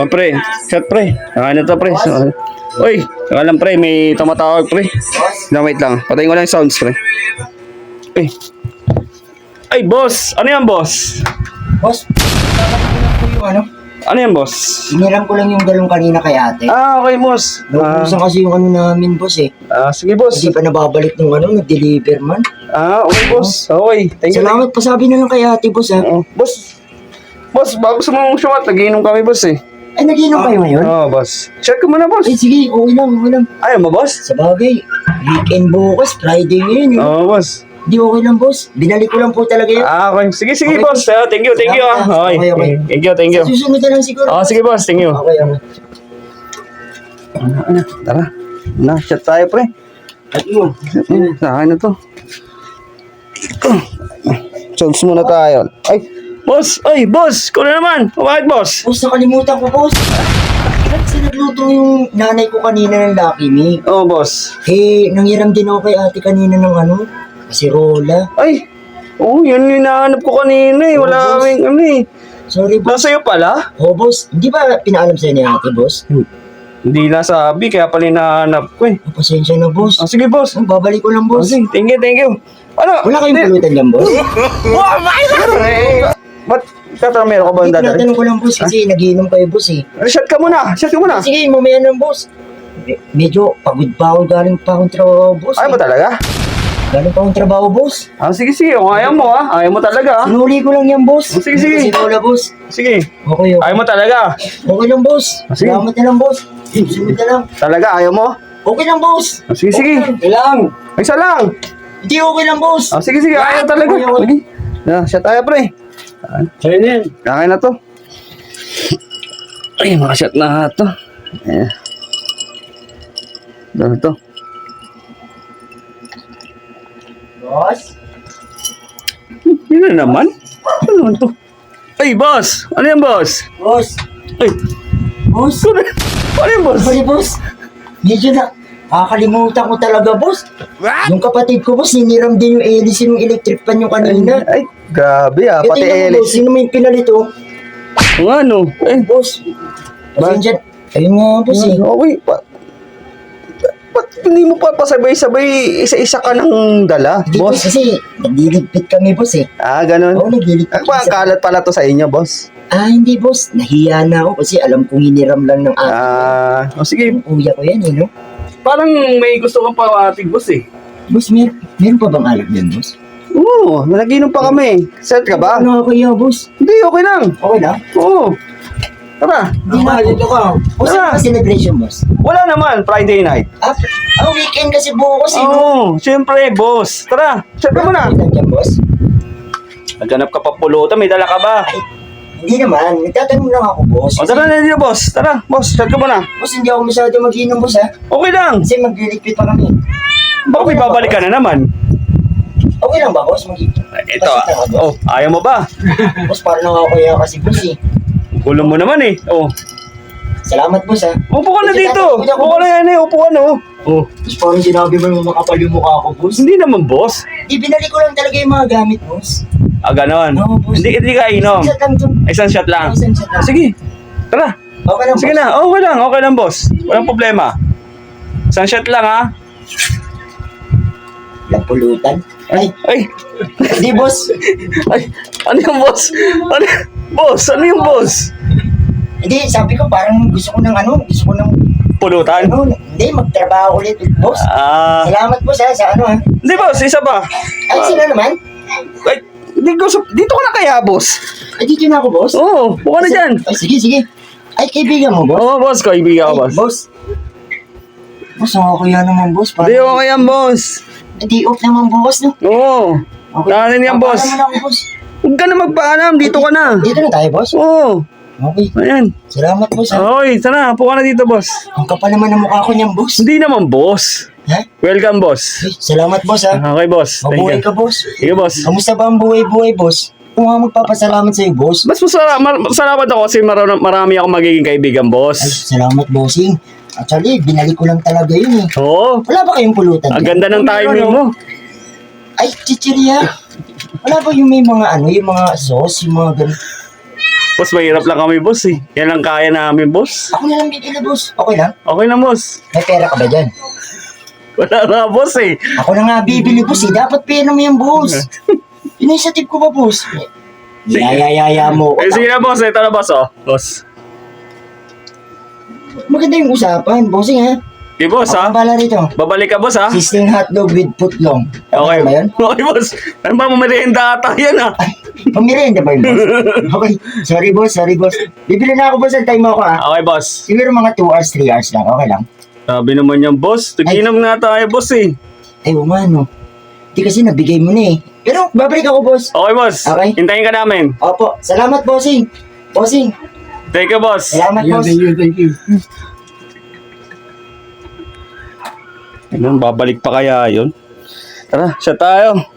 Oh, pre. Shot, pre. Nakain na to, pre. Uy, lang, pre. May tumatawag, pre. Na, wait lang. Patayin ko lang yung sounds, pre. Uy. Ay, boss. Ano yan, boss? Boss, yung ano. Ano yan, boss? Iniram ko lang yung galong kanina kay ate. Ah, okay, boss. Ah, Naubusan kasi yung ano namin, boss eh. ah, sige, boss. Hindi pa nababalik nung ano, nag-deliver man. Ah, okay, boss. Okay. Thank you. Salamat pa sabi na lang kay ate, boss ha. Oh, boss. Boss, bago sa mga shot, nagiinom kami, boss, eh. Ay, nagiinom kayo ngayon? Oo, boss. Shot ko muna, boss. Ay, sige, okay lang, okay lang. Ayaw mo, boss? Sa bagay, weekend bukas, Friday ngayon. eh. Oo, boss. Hindi okay lang, boss. Binalik ko lang po talaga yun. Ah, okay. Sige, sige, Okay, boss. Ah, thank you, thank you, ah. Salamat, ah. Okay. Okay, okay. Thank you, thank you. Susunod na lang siguro. Ah, sige, boss. Thank you. Okay, okay. Ano, ano, tara. Na, shot tayo, pre. At yun. Hmm, Sa akin na to. Shots muna tayo. Ay, boss! Ay, boss! Ko na naman! Bakit, boss? Boss, nakalimutan ko, boss. Kasi nagluto yung nanay ko kanina ng Lucky Me. Oo, boss. Eh, nanghiram din ako kay ate kanina ng ano, kasirola. Ay, oh, yun yung hinahanap ko kanina eh. Wala Oh, kaming ano eh. Sorry, boss. Nasa'yo pala? Oh, boss. Hindi ba pinaalam sa'yo ni ate, boss? Hindi nasabi, kaya pala hinahanap ko eh. Oh, pasensya na, boss. Ah, sige, boss. Oh, babalik ko lang, Ah, boss. sige, thank you, thank you. Ano? Wala kayong Hindi. pulutan dyan, boss? Meron eh. Ba't? Tata, meron ka ba ang Hindi, dadali? tinatanong ko lang, boss, kasi nagiinom kayo, boss, eh. Shot ka muna, shot ka muna. Sige, mamaya na, boss. Me- Medyo pagod pa ako, galing pa akong trabaho, boss. Ay eh. ba talaga? Galing pa akong trabaho, boss. Ah, sige, sige. Kung ayaw mo ah. Ayaw mo talaga ah. Sinuli ko lang yan, boss. Oh, sige, sige. Kasirola, boss. Sige. Okay, okay. Ayaw mo talaga. Okay lang, boss. Ah, sige. Salamat na lang, boss. Sunod na lang. Talaga, ayaw mo? Okay lang, boss. Ah, sige, sige. Okay lang. Isa lang. Hindi okay lang, boss. Ah, sige, sige. Ayaw talaga. Sige. Na, shot tayo, pre. Sa'yo na yan. Kakain na to. Ay, mga shot na to. Eh. Ano to? Boss? Yun na naman. Ano naman to? Ay, boss! Ano yan, boss? Boss? Ay, Boss? Ano, ano yan, boss? Sorry, boss. Medyo na, kakalimutan ko talaga, boss. Yung kapatid ko, boss, niniram din yung hélice ng electric pan yung kanina. Ay, grabe ah. Eh, Pati mo, Ellis. sino may pinalito? Kung ano. Eh, Boss, pasensya. Ayun nga, boss, eh. Okay. Pa, ba't hindi mo pa pasabay-sabay isa-isa ka ng dala, Hindi, boss, kasi nagliligpit kami, boss, eh. Ah, ganun. Oo, nagliligpit Ang ba, kami sa- kalat pala to sa inyo, boss? Ah, hindi, boss. Nahiya na ako kasi alam kong hiniram lang ng ate. Ah, o sige. Kuya ko yan, eh, no? Parang may gusto kang pawatig, boss eh. Boss, mer meron pa bang alak din, boss? Oo, nalaginom pa kami. Set ka ba? Ano ako, kuya, boss? Hindi, okay lang. Okay lang? Oo. Tara. Hindi na ako. ka. Boss, Tara. ba celebration, boss? Wala naman, Friday night. Ah, ah, weekend kasi bukas, eh, Oo, no? oh, siyempre, boss. Tara, set ka muna. Nandiyan, boss? Naghanap ka pa pulutan, may dala ka ba? Hindi naman. Nagtatanong lang ako, boss. O tara na dito, boss. Tara, boss, set ka muna. Boss, hindi ako masyado mag-inom, boss, ha? Okay lang. Kasi magliligpit pa kami. Baka may babalik ka na naman. Okay lang ba, boss? Mag Ito, ah. oh, ayaw mo ba? Boss, parang nakakaya kasi, boss, eh. Kulong mo naman eh. Oh, Salamat, boss, ha? upo ka na Kasi dito. tatakot ako, Upo ka na yan eh, upo ka na oh. Oh, Boss, parang sinabi mo yung makapal yung mukha ko, boss. hindi naman, boss. Di, binalik ko lang talaga yung mga gamit, boss. Ah, ganon. Oo, boss. Hindi, hindi ka inom. Isang lang to. Isang shot lang. Isang shot lang. Sige, tara. Okay lang, Sige boss. na, oh, okay lang, okay lang, boss. Walang problema. Isang shot lang, ha? Walang pulutan. Ay, Ay, di, boss. ay, ano yung boss? Ano, boss, ano yung boss? Hindi, sabi ko, parang gusto ko ng ano, gusto ko ng, Pulutan? ano, hindi, magtrabaho ulit, boss. Ah, Salamat, boss, ha, sa ano, ha. hindi, boss, isa pa. Ay, sino naman? Ay, hindi ko, sa- dito ka na kaya, boss? Ay, dito na ako, boss. Oo, oh, buka na dyan. Ay, sige, sige. Ay, kaibigan mo, boss. Oo, oh, boss, kaibigan ka, Ay, boss. boss. Boss, ako kaya naman, boss. Hindi, Parang, okay yan, boss. Hindi, off naman, boss, no? Oo. Okay. Kanin yan, boss. Mo na ako, boss. Huwag ka na magpaalam, dito ka na. Dito na tayo, boss. Oo. Okay. Ayan. Salamat, boss, ha. Okay, sana, puka na dito, boss. Ang kapal naman ng mukha ko niyan, boss. Hindi naman, boss. Ha? Welcome, boss. Ay, salamat, boss, ha. Okay, boss. Thank Mabuhay you. ka, boss. Sige, boss. Kamusta ba ang buhay-buhay, boss? Kung nga magpapasalamat sa'yo, boss. Mas masara, mar- salamat ako kasi mar- marami akong magiging kaibigan, Ay, boss. salamat, bossing. Actually, binalik ko lang talaga yun, eh. Oo. Wala ba kayong pulutan? Ang dyan? ganda ng timing mo. Ay, chichirya. Wala ba yung may mga ano, yung mga sauce, yung mga ganun? Boss, mahirap lang kami, boss eh. Yan lang kaya namin, boss. Ako na lang bibili, boss. Okay lang? Okay lang, boss. May pera ka ba dyan? Wala nga, boss eh. Ako na nga bibili, boss. Eh. Dapat pera mo yung boss. Initiative ko ba, boss? Yayayaya mo. Eh, sige na, boss. Ito na, boss, oh. Boss. Maganda yung usapan, bossing ha? Okay, boss, ha? ang bala rito. Babalik ka, boss, ha? Sisting hotdog with footlong. Okay. ba yun? Okay, boss. Ano ba, mamerienda ata yan, ha? Pamirienda ba yun, boss? Okay. Sorry, boss. Sorry, boss. Bibili na ako, boss. Antay mo ako, ha? Okay, boss. Siguro mga 2 hours, 3 hours lang. Okay lang. Sabi naman yan, boss. Tuginom nga tayo, boss, eh. Ay, o nga, no. Di kasi nabigay mo na eh. Pero, babalik ako, boss. Okay, boss. Okay. Hintayin ka namin. Opo. Salamat, bossing. Bossing. Thank you, boss. Salamat, boss. you, thank you. Ayun, babalik pa kaya yun? Tara, siya tayo.